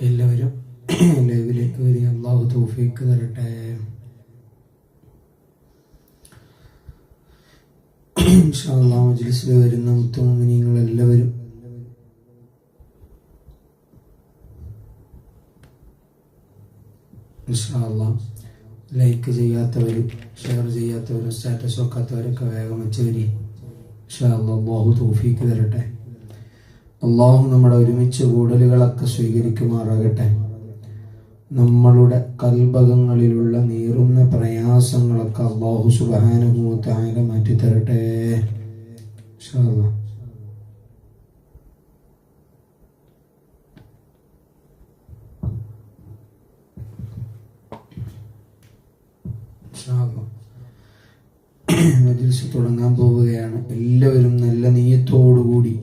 എല്ലാവരും ലൈവിലേക്ക് വരിക. അള്ളാഹു തോഫിക്ക് തരട്ടെ ഇൻഷാ അള്ളാഹ് മജ്ലിസിൽ വരുന്ന മുത്തുമോമിനിങ്ങൾ എല്ലാവരും ഇൻഷാ അള്ളാഹ് ലൈക്ക് ചെയ്യാത്തവരും ഷെയർ ചെയ്യാത്തവരും സ്റ്റാറ്റസ് വെക്കാത്തവരൊക്കെ വേഗം വെച്ച് വരി ഇൻഷാ അള്ളാഹ് അള്ളാഹു തൗഫീക്ക് തരട്ടെ. അള്ളാഹു നമ്മുടെ ഒരുമിച്ച് കൂടലുകളൊക്കെ സ്വീകരിക്കുമാറാകട്ടെ. നമ്മളുടെ കൽഭകങ്ങളിലുള്ള നീറുന്ന പ്രയാസങ്ങളൊക്കെ അള്ളാഹു സുബാനുഭൂത്തായ മാറ്റിത്തരട്ടെ. തുടങ്ങാൻ പോവുകയാണ്. എല്ലാവരും നല്ല നീയത്തോടുകൂടി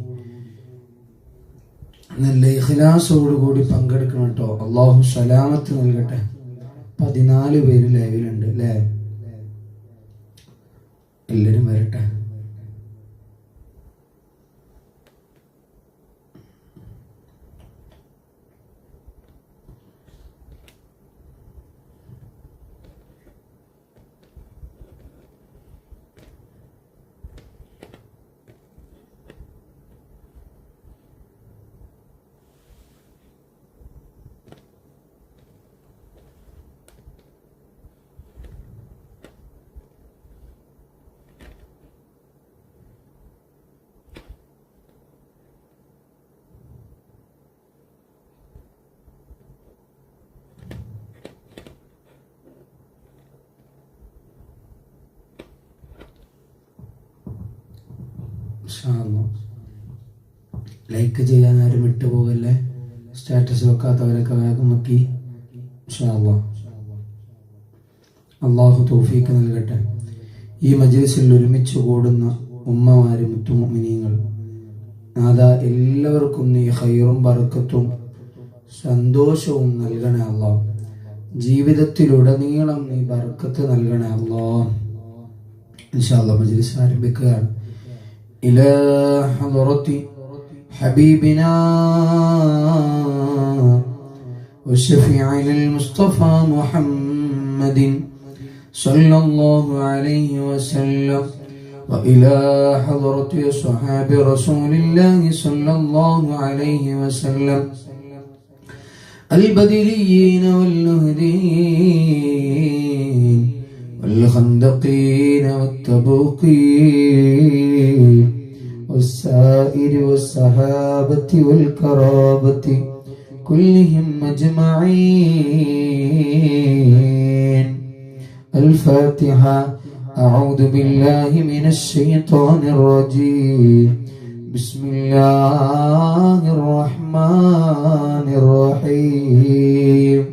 നല്ല ഇഖ്ലാസോടുകൂടി പങ്കെടുക്കണം കേട്ടോ അള്ളാഹു സലാമത്ത് നൽകട്ടെ. പതിനാല് പേര് ലൈവിലുണ്ട് അല്ലേ എല്ലാവരും വരട്ടെ. ഇൻഷാ ലൈക്ക് ചെയ്യാൻ ആരും വിട്ടുപോകല്ലേ സ്റ്റാറ്റസ് വെക്കാത്തവരൊക്കെ വേഗം നോക്കി. അള്ളാഹു തോഫീക്ക് നൽകട്ടെ. ഈ മജ്ലിസിൽ ഒരുമിച്ച് കൂടുന്ന ഉമ്മമാര് മുത്തുമിനിയങ്ങൾ നാഥ എല്ലാവർക്കും നീ ഹൈറും പറക്കത്തും സന്തോഷവും നൽകണേ അള്ളാഹ് ജീവിതത്തിലുടനീളം നീ ബർക്കത്ത് നൽകണേ അള്ളാഹ് ഇൻഷാ അല്ലാ മജ്ലിസ് ആരംഭിക്കുകയാണ്. إلى حضرة حبيبنا وشفيعنا المصطفى محمد صلى الله عليه وسلم وإلى حضرة صحاب رسول الله صلى الله عليه وسلم. البدريين والنهدين والخندقين والتبوقين والسائر والصحابة والكرابة كلهم أجمعين. الفاتحة أعوذ بالله من الشيطان الرجيم. بسم الله الرحمن الرحيم.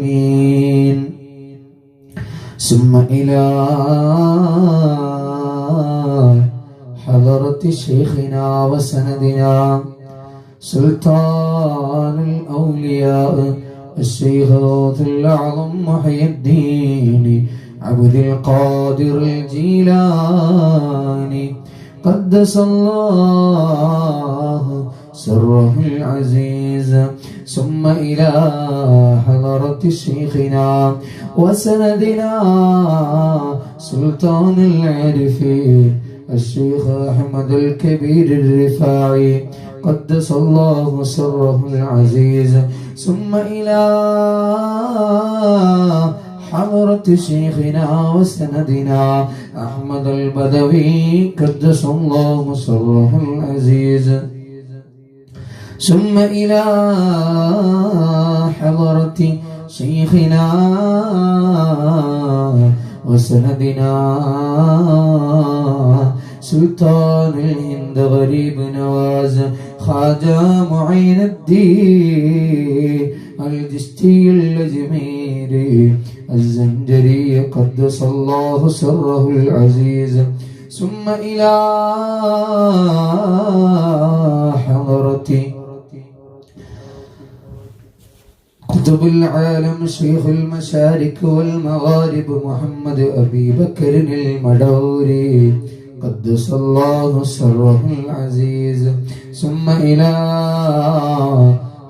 آمين ثم إلى حضرة شيخنا وسندنا سلطان الأولياء الشيخ الأعظم محي الدين عبد القادر الجيلاني. قدس الله سره العزيز ثم إلى حضرة شيخنا وسندنا سلطان العارفين الشيخ أحمد الكبير الرفاعي قدس الله سره العزيز. ثم إلى حضرة شيخنا وسندنا أحمد البدوي قدس الله سره العزيز. ثم إلى حضرة شيخنا وسندنا سلطان الهند غريب نواز خواجة معين الدين الجستي الأجميري الزنجري قدس الله سره العزيز. ثم إلى حضرتي قطب العالم شيخ المشارق والمغارب محمد أبي بكر المدوري قدس الله سره العزيز. ثم إلى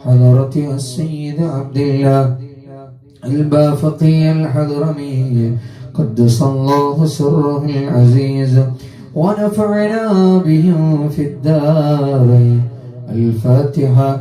حضرة السيد عبد الله البافقي الحضرمي. قدس الله سره العزيز. ونفعنا بهم في الدارين الفاتحة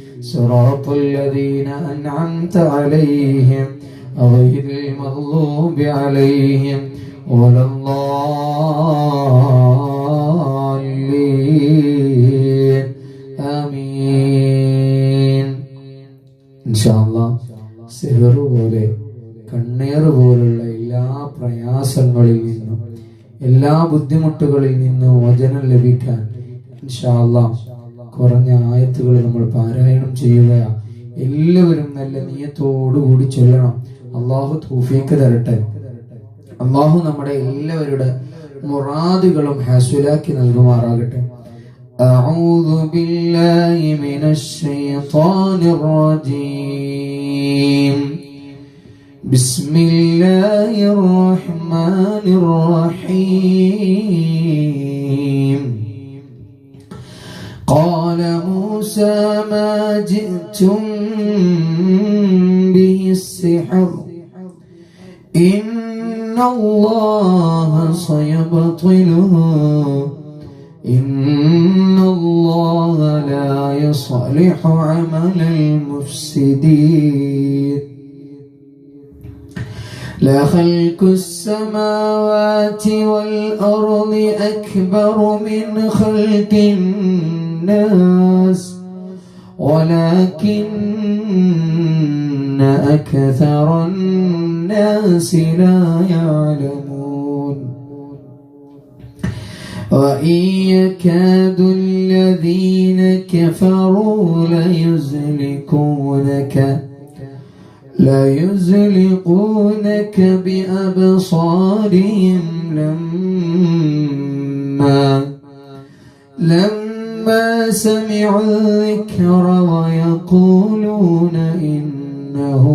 صراط الذين أنعمت عليهم غير المغضوب عليهم ولا الضالين آمين إن شاء الله സിഹർ പോലെ കണ്ണീർ പോലുള്ള എല്ലാ പ്രയാസങ്ങളിൽ നിന്നും എല്ലാ ബുദ്ധിമുട്ടുകളിൽ നിന്നും വചനം ലഭിക്കാൻ ഇൻഷാല്ല കുറഞ്ഞ ആയത്തുകൾ നമ്മൾ പാരായണം ചെയ്യുക എല്ലാവരും നല്ല നീയത്തോടുകൂടി ചൊല്ലണം അള്ളാഹു തൗഫീക്ക് തരട്ടെ അള്ളാഹു നമ്മുടെ എല്ലാവരുടെ മുറാദുകളും ഹാസുലാക്കി നൽകുമാറാകട്ടെ أعوذ بالله من الشيطان الرجيم بسم الله الرحمن الرحيم موسى ما جئتم به السحر. إن الله سيبطله. إن الله لا يصلح عمل المفسدين. لخلق السماوات والأرض أكبر من خلق الناس. ولكن أكثر الناس لا يعلمون. وإن يكاد الذين كفروا ليزلقونك ليزلقونك بأبصارهم لما لما سمعوا الذكر ويقولون إنه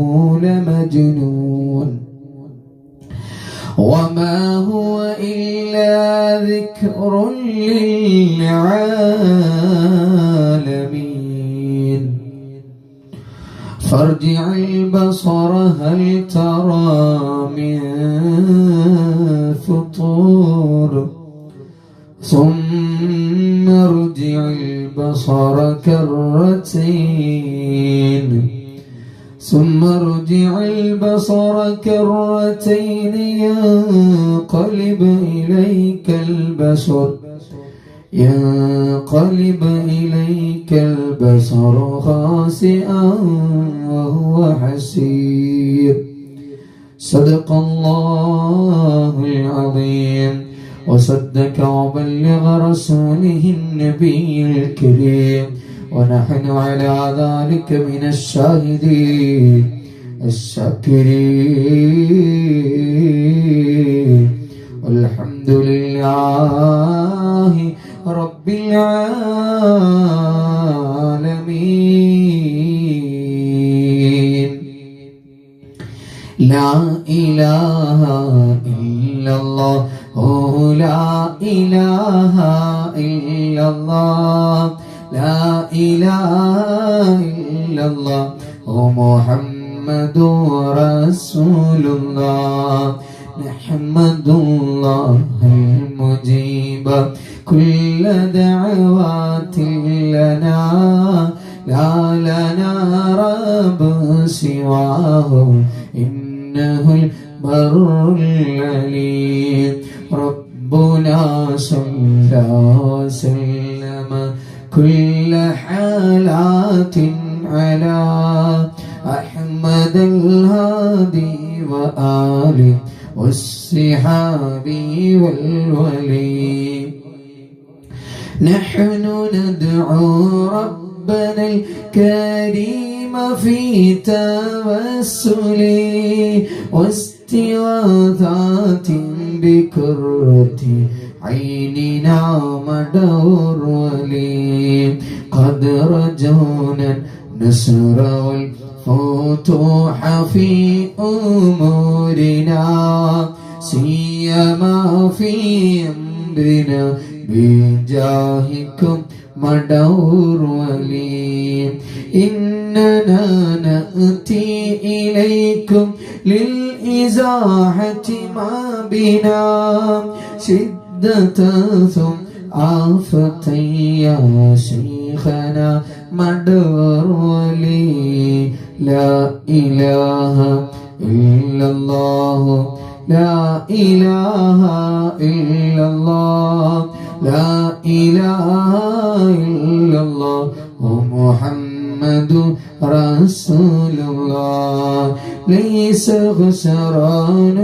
لمجنون. وما هو إلا ذكر للعالمين. فارجع البصر هل ترى من فطور؟ ثم البصر كرتين. ثم ارجع البصر كرتين ينقلب إليك البصر. ينقلب إليك البصر خاسئا وهو حسير. صدق الله العظيم. وصدق وبلغ رسوله النبي الكريم. ونحن على ذلك من الشاهدين. الشاكرين. والحمد لله رب العالمين. لا إله إلا الله. Oh la ilaha illallah La ilaha illallah Oh Muhammadur Rasulullah نحمد الله المجيب كل دعوات لنا لا لنا رب سواه إنه البر العليم ربنا صلى وسلم كل حالات على أحمد الهادي وآله والصحاب والولي. نحن ندعو ربنا الكريم في توسل واستغاثات بكرة عيننا مدور ولي قد رجونا النصر والفتوح في أمورنا سيما في أمرنا بجاهكم مدور ولي إننا نأتي إليكم للإزاحة ما بنا شدة ثم آفة يا شيخنا مدور ولي لا إله إلا الله. لا إله إلا الله. لا إله إلا الله. محمد رسول الله. ليس خسران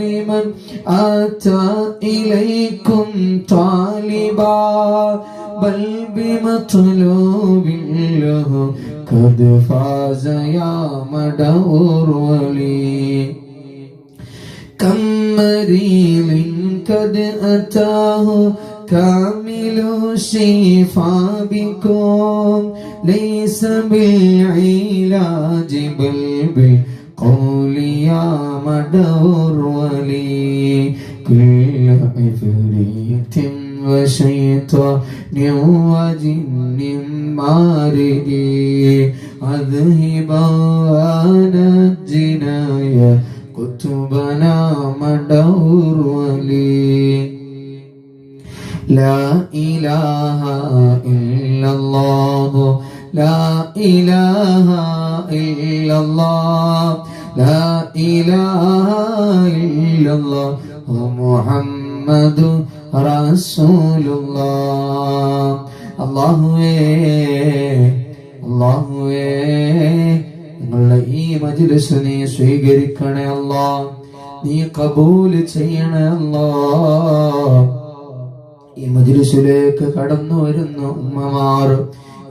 لمن أتى إليكم طالبا بل بمطلوب له. قد فاز يا مدور ولي. كم مريض قد أتاه كامل الشفاء بكم ليس بالعلاج بل بالقول يا مدور ولي كل عفريت وشيطان وجن مارد أذهب ونجنا يا كتبنا مدور لا إله إلا الله لا إله إلا الله لا إله إلا الله محمد رسول الله അള്ളാഹുവേ അള്ളാഹുവേ നിങ്ങളുടെ ഈ മജിലിസ് നീ സ്വീകരിക്കണേ അല്ലാ നീ കബൂൽ ചെയ്യണേ അല്ലാ ഈ മജിലിസിലേക്ക് കടന്നു വരുന്ന ഉമ്മമാർ.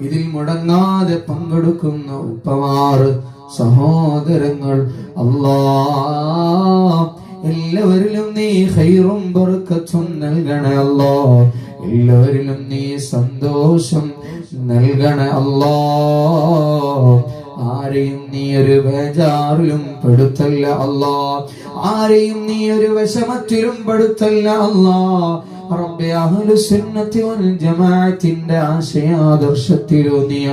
ഇതിൽ മുടങ്ങാതെ പങ്കെടുക്കുന്ന ഉപ്പമാർ സഹോദരങ്ങൾ അള്ളാ എല്ലാവരിലും നീ ഹൈറും ബർക്കത്തും നൽകണേ അല്ലോ എല്ലാവരിലും നീ സന്തോഷം നൽകണ അല്ലോ ആരെയും നീ ഒരു ബേജാറിലും പെടുത്തല്ല അല്ലോ ആരെയും നീ ഒരു വിഷമത്തിലും പെടുത്തല്ല അല്ലാ റബ്ബെ അഹ്ലുസുന്നത്തി വൽ ജമാഅത്തിന്റെ ആശയാദർശത്തിലൂന്നിയ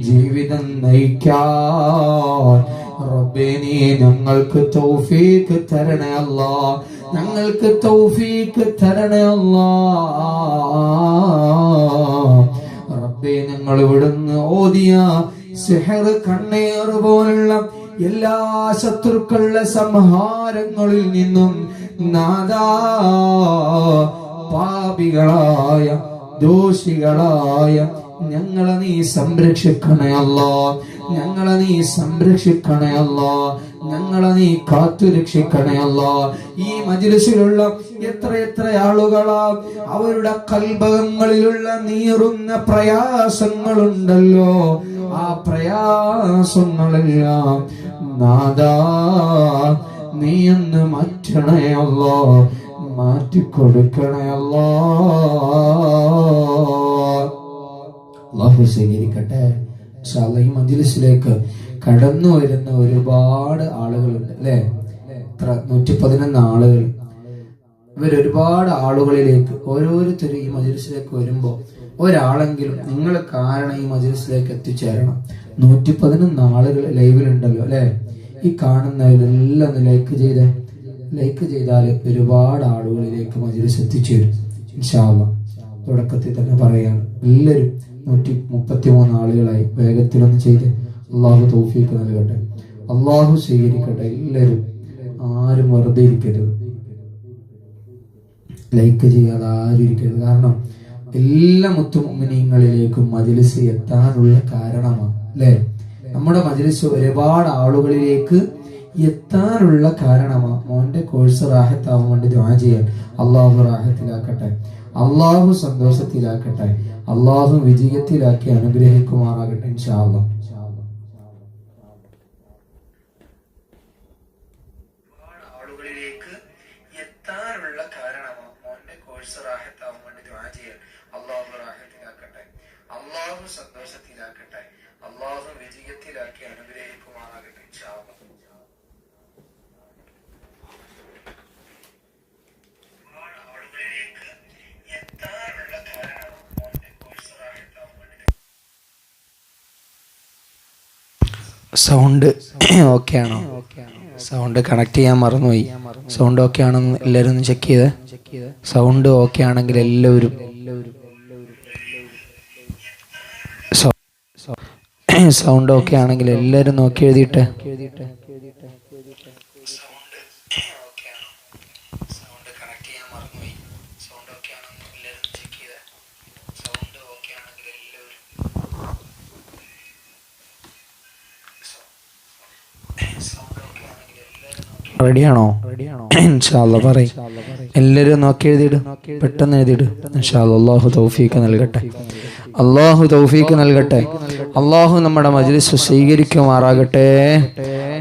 ജീവിതം നയിക്കാൻ റബ്ബെ നീ ഞങ്ങൾക്ക് തൗഫീക്ക് തരണേ അല്ലാ. ഞങ്ങൾക്ക് തൗഫീക്ക് തരണേ അല്ലാ. റബ്ബെ ഞങ്ങൾ ഇവിടുന്ന് ഓതിയ സിഹർ കണ്ണേർ പോലുള്ള എല്ലാ ശത്രുക്കളുടെ സംഹാരങ്ങളിൽ നിന്നും നാദാ. പാപികളായ ദോഷികളായ ഞങ്ങളെ നീ സംരക്ഷിക്കണേ അല്ലോ. ഞങ്ങളെ നീ സംരക്ഷിക്കണേ അല്ലോ. ഞങ്ങളെ നീ കാത്തു രക്ഷിക്കണേ അല്ലോ. ഈ മജിലിസിലുള്ള എത്ര എത്ര ആളുകളാ അവരുടെ കൽഭകങ്ങളിലുള്ള നീറുന്ന പ്രയാസങ്ങളുണ്ടല്ലോ. ആ പ്രയാസങ്ങളെല്ലാം നാദാ നീ എന്ന് മാറ്റണേ മാറ്റിക്കൊടുക്കണേ അല്ലോ. അള്ളാഹു ഈ മജ്ലിസിലേക്ക് കടന്നു വരുന്ന ഒരുപാട് ആളുകളുണ്ട് അല്ലെ? നൂറ്റി പതിനൊന്ന് ആളുകൾ. ഇവരൊരുപാട് ആളുകളിലേക്ക് ഓരോരുത്തരും ഈ മജ്ലിസിലേക്ക് വരുമ്പോൾ ഒരാളെങ്കിലും നിങ്ങൾ കാരണം ഈ മജ്ലിസിലേക്ക് എത്തിച്ചേരണം. നൂറ്റി പതിനൊന്ന് ആളുകൾ ലൈവിലുണ്ടല്ലോ അല്ലെ? ഈ കാണുന്നവരെല്ലാം ലൈക്ക് ചെയ്തേ. ലൈക്ക് ചെയ്താൽ ഒരുപാട് ആളുകളിലേക്ക് മജ്ലിസ് എത്തിച്ചേരും ഇൻഷാ അല്ലാ തുടക്കത്തിൽ തന്നെ പറയാണ് എല്ലാവരും നൂറ്റി മുപ്പത്തി മൂന്ന് ആളുകളായി വേഗത്തിലൊന്ന് ചെയ്ത് അള്ളാഹു തോഫീക്ക് നൽകട്ടെ. അള്ളാഹു സ്വീകരിക്കട്ടെ എല്ലാവരും. ആരും വെറുതെ ഇരിക്കരുത്. ലൈക്ക് ചെയ്യാതെ ആരും ഇരിക്കരുത്. കാരണം എല്ലാ മുത്തുമിനിങ്ങളിലേക്കും മജിലിസ് എത്താനുള്ള കാരണമാണ് അല്ലേ? നമ്മുടെ മജിലിസ് ഒരുപാട് ആളുകളിലേക്ക് എത്താനുള്ള കാരണമാണ് മോന്റെ കോഴ്സ് റാഹത്താവാൻ വേണ്ടി ദ്വാ ചെയ്യാൻ. അള്ളാഹു റാഹത്തിലാക്കട്ടെ. അള്ളാഹു സന്തോഷത്തിലാക്കട്ടെ. അള്ളാഹു വിജയത്തിലാക്കി അനുഗ്രഹിക്കുമാറാകട്ടെ ഇൻഷാ അള്ളാഹ് സൗണ്ട് ഓക്കെ ആണോ സൗണ്ട് കണക്ട് ചെയ്യാൻ മറന്നുപോയി. സൗണ്ട് ഓക്കെ ആണെന്ന് എല്ലാവരും ഒന്ന് ചെക്ക് ചെയ്ത്. സൗണ്ട് ഓക്കെ ആണെങ്കിൽ എല്ലാവരും സൗണ്ട് ഓക്കെ ആണെങ്കിൽ എല്ലാവരും നോക്കി എഴുതിയിട്ട് സൗണ്ട് കണക്ട് ചെയ്യാൻ മറന്നുപോയി സൗണ്ട് ഓക്കെ ആണെന്ന് എല്ലാവരും ചെക്ക് ചെയ്ത് സൗണ്ട് ഓക്കെ ആണെങ്കിൽ എല്ലാവരും റെഡിയാണോ? ഇൻഷാല്ല പറയും. എല്ലാവരും നോക്കി എഴുതിയിട്. പെട്ടെന്ന് എഴുതിയിട്. ഇൻഷാല്ല അള്ളാഹു തൗഫീക്ക് നൽകട്ടെ. അള്ളാഹു തൗഫീക്ക് നൽകട്ടെ. അള്ളാഹു നമ്മുടെ മജ്ലിസ് സ്വീകരിക്കുമാറാകട്ടെ.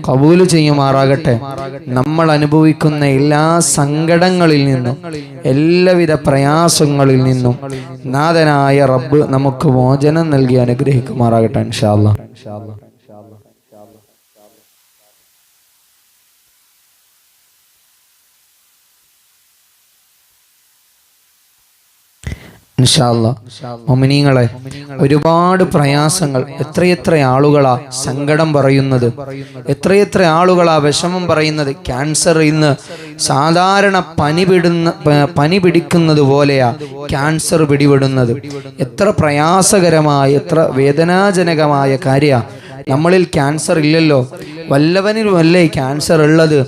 കബൂൽ ചെയ്യുമാറാകട്ടെ. നമ്മൾ അനുഭവിക്കുന്ന എല്ലാ സങ്കടങ്ങളിൽ നിന്നും എല്ലാവിധ പ്രയാസങ്ങളിൽ നിന്നും നാഥനായ റബ്ബ് നമുക്ക് മോചനം നൽകി അനുഗ്രഹിക്കുമാറാകട്ടെ ഇൻഷാല്ല മൊമിനീങ്ങളെ ഒരുപാട് പ്രയാസങ്ങൾ എത്രയെത്ര ആളുകളാ സങ്കടം പറയുന്നത്. എത്രയെത്ര ആളുകളാ വിഷമം പറയുന്നത്. ക്യാൻസർ ഇന്ന് സാധാരണ പനി പിടുന്ന പനി പിടിക്കുന്നത് പോലെയാ ക്യാൻസർ പിടിപെടുന്നത്. എത്ര പ്രയാസകരമായ എത്ര വേദനാജനകമായ കാര്യ നമ്മളിൽ ക്യാൻസർ ഇല്ലല്ലോ. വല്ലവനുമല്ലേ ക്യാൻസർ ഉള്ളത്?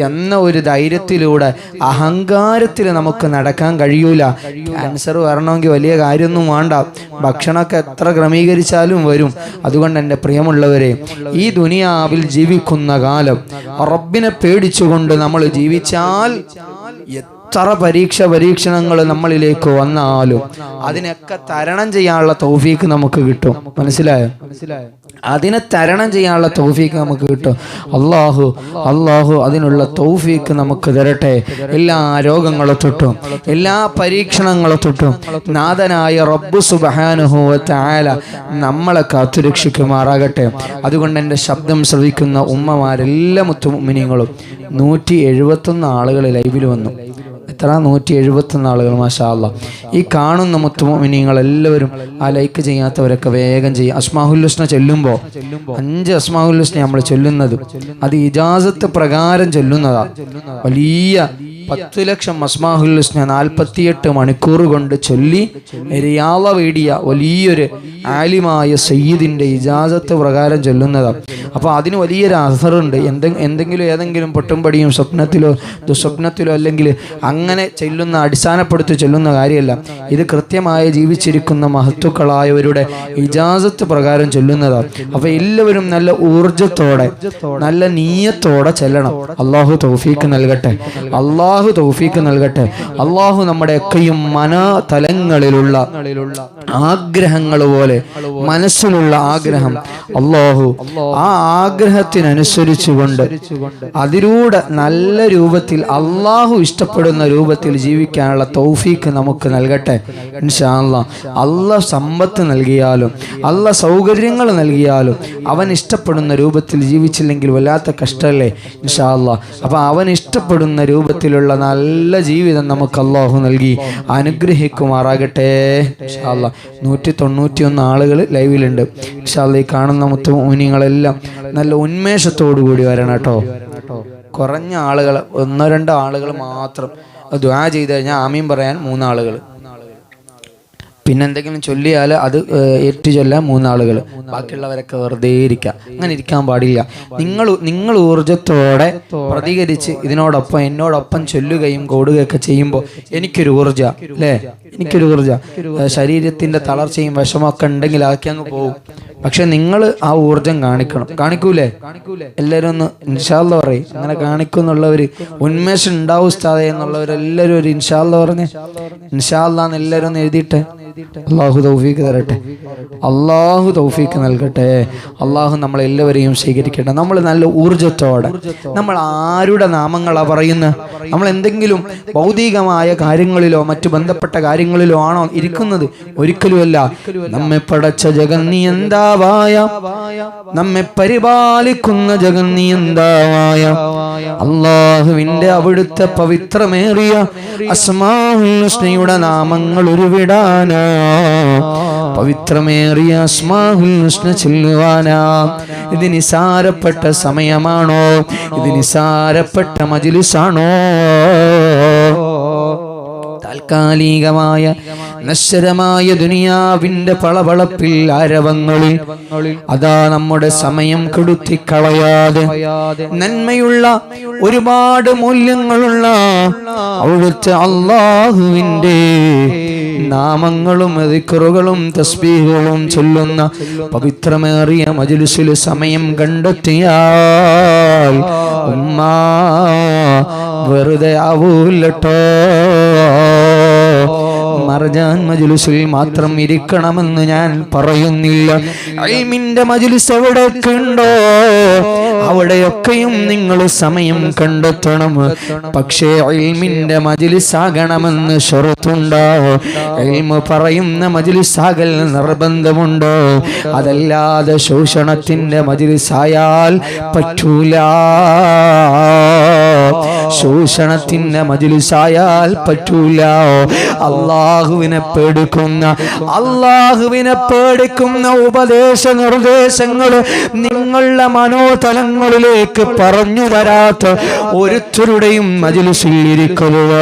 എന്ന ഒരു ധൈര്യത്തിലൂടെ അഹങ്കാരത്തിൽ നമുക്ക് നടക്കാൻ കഴിയൂല. ക്യാൻസർ വരണമെങ്കിൽ വലിയ കാര്യമൊന്നും വേണ്ട. ഭക്ഷണമൊക്കെ എത്ര ക്രമീകരിച്ചാലും വരും. അതുകൊണ്ട് എന്റെ പ്രിയമുള്ളവരെ ഈ ദുനിയാവിൽ ജീവിക്കുന്ന കാലം റബ്ബിനെ പേടിച്ചുകൊണ്ട് നമ്മൾ ജീവിച്ചാൽ എത്ര പരീക്ഷ പരീക്ഷണങ്ങൾ നമ്മളിലേക്ക് വന്നാലും അതിനൊക്കെ തരണം ചെയ്യാനുള്ള തൗഫീക്ക് നമുക്ക് കിട്ടും. മനസ്സിലായോ? മനസ്സിലായോ അതിനെ തരണം ചെയ്യാനുള്ള തൗഫീക്ക് നമുക്ക് കിട്ടും. അള്ളാഹു അള്ളാഹു അതിനുള്ള തൗഫീക്ക് നമുക്ക് തരട്ടെ. എല്ലാ രോഗങ്ങളെ തൊട്ടും എല്ലാ പരീക്ഷണങ്ങളെ തൊട്ടും നാഥനായ റബ്ബു സുബാനുഹൂല നമ്മളെ കാത്തുരക്ഷിക്കുമാറാകട്ടെ. അതുകൊണ്ട് എന്റെ ശബ്ദം ശ്രവിക്കുന്ന ഉമ്മമാരെല്ലാ മുത്തുമിനിങ്ങളും നൂറ്റി എഴുപത്തൊന്ന് ആളുകൾ ലൈവിൽ വന്നു. എത്ര? നൂറ്റി എഴുപത്തൊന്ന് ആളുകൾ മാഷാ അല്ലാ ഈ കാണുന്ന മുത്തുമിനിങ്ങൾ എല്ലാവരും ആ ലൈക്ക് ചെയ്യാത്തവരൊക്കെ വേഗം ചെയ്യും. അസ്മാഹുല്ലുസ്ന ചെല്ലുമ്പോൾ അഞ്ച് അസ്മാഹുല്ലുസ്ന നമ്മൾ ചൊല്ലുന്നത്. അത് ഇജാസത്ത് പ്രകാരം ചൊല്ലുന്നതാ. വലിയ പത്ത് ലക്ഷം മസ്മാഹുൽ ഹുസ്ന നാൽപ്പത്തിയെട്ട് മണിക്കൂർ കൊണ്ട് ചൊല്ലി റിയാള വേടിയ വലിയൊരു ആലിമായ സയ്യിദിന്റെ ഇജാസത്ത് പ്രകാരം ചൊല്ലുന്നതാണ് അപ്പോൾ അതിന് വലിയൊരു അസറുണ്ട് എന്തെ എന്തെങ്കിലും ഏതെങ്കിലും പൊട്ടുംപടിയും സ്വപ്നത്തിലോ ദുസ്വപ്നത്തിലോ അല്ലെങ്കിൽ അങ്ങനെ ചെല്ലുന്ന അടിസ്ഥാനപ്പെടുത്തി ചൊല്ലുന്ന കാര്യമല്ല. ഇത് കൃത്യമായി ജീവിച്ചിരിക്കുന്ന മഹത്തുക്കളായവരുടെ ഇജാസത്ത് പ്രകാരം ചൊല്ലുന്നതാണ് അപ്പോൾ എല്ലാവരും നല്ല ഊർജത്തോടെ നല്ല നീയത്തോടെ ചെല്ലണം. അള്ളാഹു തൗഫീക്ക് നൽകട്ടെ. അള്ളാഹു തൗഫീക്ക് നൽകട്ടെ. അള്ളാഹു നമ്മുടെയൊക്കെയും മനതലങ്ങളിലുള്ള ആഗ്രഹങ്ങൾ പോലെ മനസ്സിലുള്ള ആഗ്രഹം. അള്ളാഹു ആ ആഗ്രഹത്തിനനുസരിച്ചു കൊണ്ട് അതിലൂടെ നല്ല രൂപത്തിൽ അള്ളാഹു ഇഷ്ടപ്പെടുന്ന രൂപത്തിൽ ജീവിക്കാനുള്ള തൗഫീക്ക് നമുക്ക് നൽകട്ടെ. ഇൻഷാല്ല അല്ല സമ്പത്ത് നൽകിയാലും അല്ല സൗകര്യങ്ങൾ നൽകിയാലും അവൻ ഇഷ്ടപ്പെടുന്ന രൂപത്തിൽ ജീവിച്ചില്ലെങ്കിൽ വല്ലാത്ത കഷ്ടമല്ലേ ഇൻഷാല്ല അപ്പൊ അവൻ ഇഷ്ടപ്പെടുന്ന രൂപത്തിലുള്ള നല്ല ജീവിതം നമുക്ക് അള്ളാഹു നൽകി. അനുഗ്രഹിക്കുമാറാകട്ടെ. നൂറ്റി തൊണ്ണൂറ്റി ഒന്ന് ആളുകൾ ലൈവിലുണ്ട്. ഈ കാണുന്ന മുത്തുമുനിങ്ങളെല്ലാം നല്ല ഉന്മേഷത്തോടു കൂടി വരണം കേട്ടോ. കുറഞ്ഞ ആളുകൾ ഒന്നോ രണ്ടോ ആളുകൾ മാത്രം ദ്വാ ചെയ്ത് കഴിഞ്ഞാൽ ആമീൻ പറയാൻ മൂന്നാളുകൾ. പിന്നെ എന്തെങ്കിലും ചൊല്ലിയാൽ അത് ഏറ്റു ചൊല്ലാൻ മൂന്നാളുകൾ ബാക്കിയുള്ളവരൊക്കെ വെറുതെ ഇരിക്കുക അങ്ങനെ ഇരിക്കാൻ പാടില്ല. നിങ്ങൾ നിങ്ങൾ ഊർജത്തോടെ പ്രതികരിച്ച് ഇതിനോടൊപ്പം എന്നോടൊപ്പം ചൊല്ലുകയും കൂടുകയൊക്കെ ചെയ്യുമ്പോൾ എനിക്കൊരു ഊർജ അല്ലേ? എനിക്കൊരു ഊർജ ശരീരത്തിന്റെ തളർച്ചയും വിഷമൊക്കെ ഉണ്ടെങ്കിൽ ആക്കി അങ്ങ് പോകും പക്ഷെ നിങ്ങൾ ആ ഊർജം കാണിക്കണം. കാണിക്കൂലേ? എല്ലാവരും ഒന്ന് ഇൻഷാല്ല പറയും. അങ്ങനെ കാണിക്കുന്നുള്ളവർ ഉന്മേഷം ഉണ്ടാവും ഉസ്താദെ എന്നുള്ളവരെല്ലാവരും ഒരു ഇൻഷാല്ല പറഞ്ഞ്. ഇൻഷാല്ലാന്ന് എല്ലാവരും ഒന്ന് എഴുതിയിട്ട്. അള്ളാഹു തൗഫീക്ക് തരട്ടെ. അള്ളാഹു തൗഫീക്ക് നൽകട്ടെ. അള്ളാഹു നമ്മളെല്ലാവരെയും സ്വീകരിക്കട്ടെ. നമ്മൾ നല്ല ഊർജത്തോടെ നമ്മൾ ആരുടെ നാമങ്ങളാ പറയുന്നത് നമ്മൾ എന്തെങ്കിലും ഭൗതികമായ കാര്യങ്ങളിലോ മറ്റു ബന്ധപ്പെട്ട കാര്യങ്ങളിലോ ആണോ ഇരിക്കുന്നത്? ഒരിക്കലുമല്ല. നമ്മെ പടച്ച ജഗന്നിയന്താവായ നമ്മെ പരിപാലിക്കുന്ന ജഗന്നിയന്താവായ അള്ളാഹുവിന്റെ അവിടുത്തെ പവിത്രമേറിയ അസ്മാഹുൽ ഹുസ്നയുടെ നാമങ്ങൾ ഉരുവിടാനാ. പവിത്രമേറിയ അസ്മാഹുൽ ഹുസ്ന ചെല്ലുവാനാ. ഇത് നിസാരപ്പെട്ട സമയമാണോ? ഇത് നിസാരപ്പെട്ട മജിലിസാണോ? താൽക്കാലികമായ നശ്വരമായ ദുനിയാവിന്റെ പളവളപ്പിൽ ആരവങ്ങളിൽ അതാ നമ്മുടെ സമയം കെടുത്തിക്കളയാതെ. നന്മയുള്ള ഒരുപാട് മൂല്യങ്ങളുള്ള അവിടുത്തെ അള്ളാഹുവിന്റെ നാമങ്ങളും ദിക്റുകളും തസ്ബീഹുകളും ചൊല്ലുന്ന പവിത്രമേറിയ മജുലിസിൽ സമയം കണ്ടെത്തിയാൽ ഉമ്മ വെറുതെ ആവൂല്ലട്ടോ. മർജാൻ മജുലുസിൽ മാത്രം ഇരിക്കണമെന്ന് ഞാൻ പറയുന്നില്ല. അൽമിന്റെ മജുലിസ് എവിടെയൊക്കെ കണ്ടോ അവിടെയൊക്കെയും നിങ്ങൾ സമയം കണ്ടെത്തണം. പക്ഷേ അൽമിന്റെ മജുലിസാകണമെന്ന് ഷുറത്തുണ്ടോ? എൽമ് പറയുന്ന മജുലിസാകൽ നിർബന്ധമുണ്ടോ? അതല്ലാതെ ശോഷണത്തിന്റെ മജുലിസായാൽ പറ്റൂല. ശോഷണത്തിന്റെ മജിലിസായാൽ പറ്റൂല. അള്ളാഹുവിനെ പേടിക്കുന്ന അള്ളാഹുവിനെ പേടിക്കുന്ന ഉപദേശ നിർദ്ദേശങ്ങൾ നിങ്ങളുടെ മനോതലങ്ങളിലേക്ക് പറഞ്ഞു തരാത്ത ഒരുത്തരുടെയും മതിൽ ഇരിക്കുക.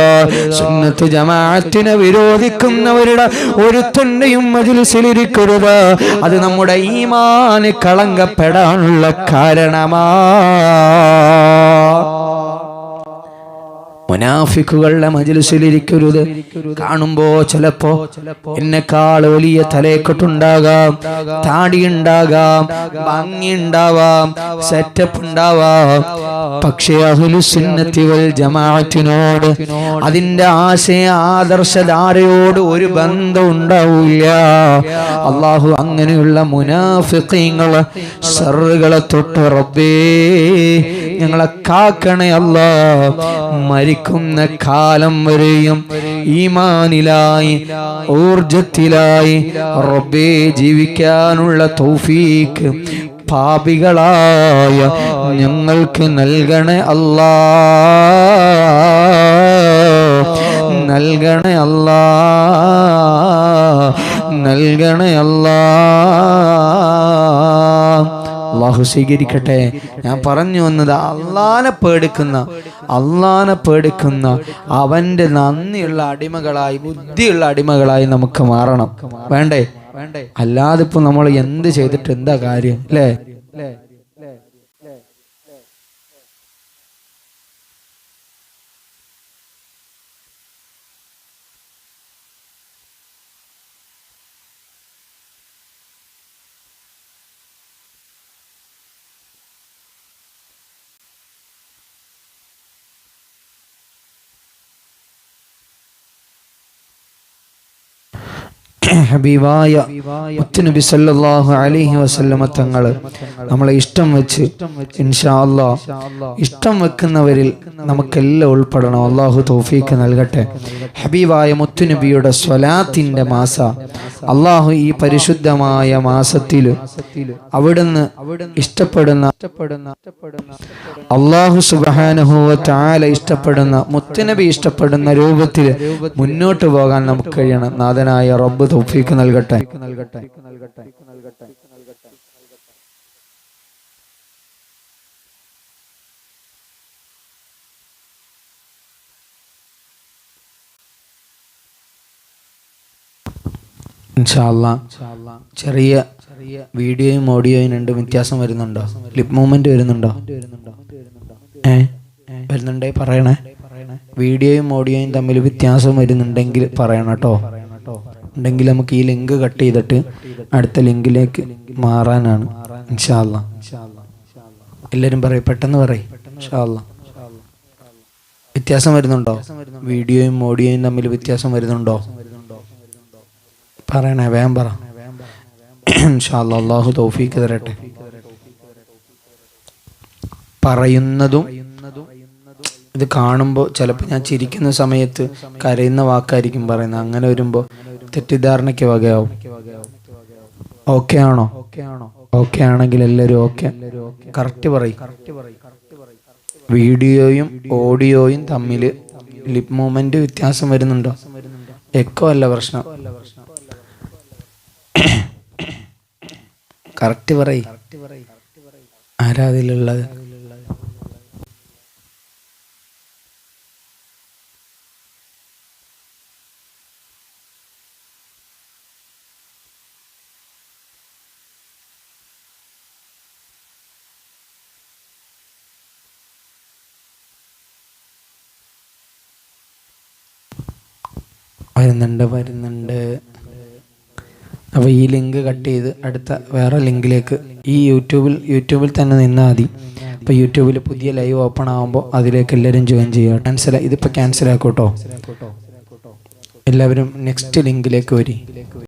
സുന്നത്ത് ജമാഅത്തിനെ വിരോധിക്കുന്നവരുടെ ഒരുത്തന്റെയും മതിൽ ഇരിക്കരുത്. അത് നമ്മുടെ ഈമാന് കളങ്കപ്പെടാനുള്ള കാരണമാ. മുനാഫിക്കുകളുടെ മജിലിസിലിരിക്കരുത്. കാണുമ്പോ ചിലപ്പോ എന്നെക്കാൾ വലിയ തലേക്കെട്ടുണ്ടാകാം താടിയുണ്ടാകാം ഭംഗിയുണ്ടാവാം സെറ്റപ്പ് ഉണ്ടാവാം പക്ഷേ അഹുലുസുന്നത്തിവൽ ജമാഅത്തിനോട് അതിന്റെ ആശയ ആദർശധാരയോട് ഒരു ബന്ധം ഉണ്ടാവില്ല അള്ളാഹു അങ്ങനെയുള്ള മുനാഫിഖീങ്ങളെ സറുകളെ തൊട്ട് റബ്ബേ ഞങ്ങളെ കാക്കണേ അല്ലാ. മരിക്കുന്ന കാലം വരെയും ഈമാനിലായി ഊർജത്തിലായി റബ്ബേ ജീവിക്കാനുള്ള തൗഫീക്ക് പാപികളായ ഞങ്ങൾക്ക് നൽകണേ അല്ലാ. നൽകണേ അല്ലാ. നൽകണേ അല്ലാ. അള്ളാഹു സ്വീകരിക്കട്ടെ. ഞാൻ പറഞ്ഞു വന്നത് അള്ളാനെ പേടിക്കുന്ന അള്ളാനെ പേടിക്കുന്ന അവന്റെ നന്ദിയുള്ള അടിമകളായി ബുദ്ധിയുള്ള അടിമകളായി നമുക്ക് മാറണം. വേണ്ടേ വേണ്ടേ? അല്ലാതെ ഇപ്പൊ നമ്മൾ എന്ത് ചെയ്തിട്ട് എന്താ കാര്യം? അല്ലേ? ഹബീബായ മുത്തുനബി സല്ലല്ലാഹു അലൈഹി വസല്ലമ തങ്ങൾ നമ്മളെ ഇഷ്ടം വെച്ച് ഇൻഷാ അല്ലാ ഇഷ്ടം വെക്കുന്നവരിൽ നമുക്കെല്ലാം ഉൾപ്പെടണം. അള്ളാഹു തോഫീക്ക് നൽകട്ടെ. ഹബീബായ മുത്തുനബിയുടെ സ്വലാത്തിന്റെ മാസ അള്ളാഹു ഈ പരിശുദ്ധമായ മാസത്തിൽ അവിടുന്ന് ഇഷ്ടപ്പെടുന്ന അള്ളാഹു സുബാനുഹുവ താല ഇഷ്ടപ്പെടുന്ന മുത്തുനബി ഇഷ്ടപ്പെടുന്ന രൂപത്തിൽ മുന്നോട്ട് പോകാൻ നമുക്ക് കഴിയണം. നാഥനായ റബ്ബ് തൗഫീക്ക് നൽകട്ടെ. ചെറിയ വീഡിയോയും ഓഡിയോയും രണ്ടും വ്യത്യാസം വരുന്നുണ്ടോ? ലിപ് മൂവ്മെന്റ് വരുന്നുണ്ടോ? ഏ? വരുന്നുണ്ടേ പറയണേ. വീഡിയോയും ഓഡിയോയും തമ്മിൽ വ്യത്യാസം വരുന്നുണ്ടെങ്കിൽ പറയണം കേട്ടോ. ഉണ്ടെങ്കിൽ നമുക്ക് ഈ ലിങ്ക് കട്ട് ചെയ്തിട്ട് അടുത്ത ലിങ്കിലേക്ക് മാറാനാണ്. എല്ലാരും പറയും പെട്ടെന്ന് പറയും. വ്യത്യാസം വരുന്നുണ്ടോ? വീഡിയോയും ഓഡിയോയും തമ്മിൽ വ്യത്യാസം വരുന്നുണ്ടോ? പറയണേ വേഗം പറ. ഇൻഷാല്ലാ അള്ളാഹു തൗഫീക്ക് തരട്ടെ. പറയുന്നതും ഇത് കാണുമ്പോൾ ചിലപ്പോൾ ഞാൻ ചിരിക്കുന്ന സമയത്ത് കരയുന്ന വാക്കായിരിക്കും പറയുന്നത്. അങ്ങനെ വരുമ്പോൾ തെറ്റിദ്ധാരണയ്ക്ക് വകയാവും. ഓക്കെ ആണോ? ഓക്കെ ആണെങ്കിൽ എല്ലാവരും ഓക്കെ കറക്റ്റ് പറയും. വീഡിയോയും ഓഡിയോയും തമ്മിൽ ലിപ് മൂവ്മെന്റ് വ്യത്യാസം വരുന്നുണ്ടോ? എക്കോ അല്ല പ്രശ്നം. കറക്റ്റ് പറയും. ആരാ വരുന്നുണ്ട് വരുന്നുണ്ട്. അപ്പോൾ ഈ ലിങ്ക് കട്ട് ചെയ്ത് അടുത്ത വേറെ ലിങ്കിലേക്ക് ഈ യൂട്യൂബിൽ യൂട്യൂബിൽ തന്നെ നിന്നാൽ മതി. അപ്പോൾ യൂട്യൂബിൽ പുതിയ ലൈവ് ഓപ്പൺ ആകുമ്പോൾ അതിലേക്ക് എല്ലാവരും ജോയിൻ ചെയ്യുക. ക്യാൻസൽ ഇതിപ്പോൾ ക്യാൻസൽ ആക്കൂട്ടോ എല്ലാവരും നെക്സ്റ്റ് ലിങ്കിലേക്ക് വരി.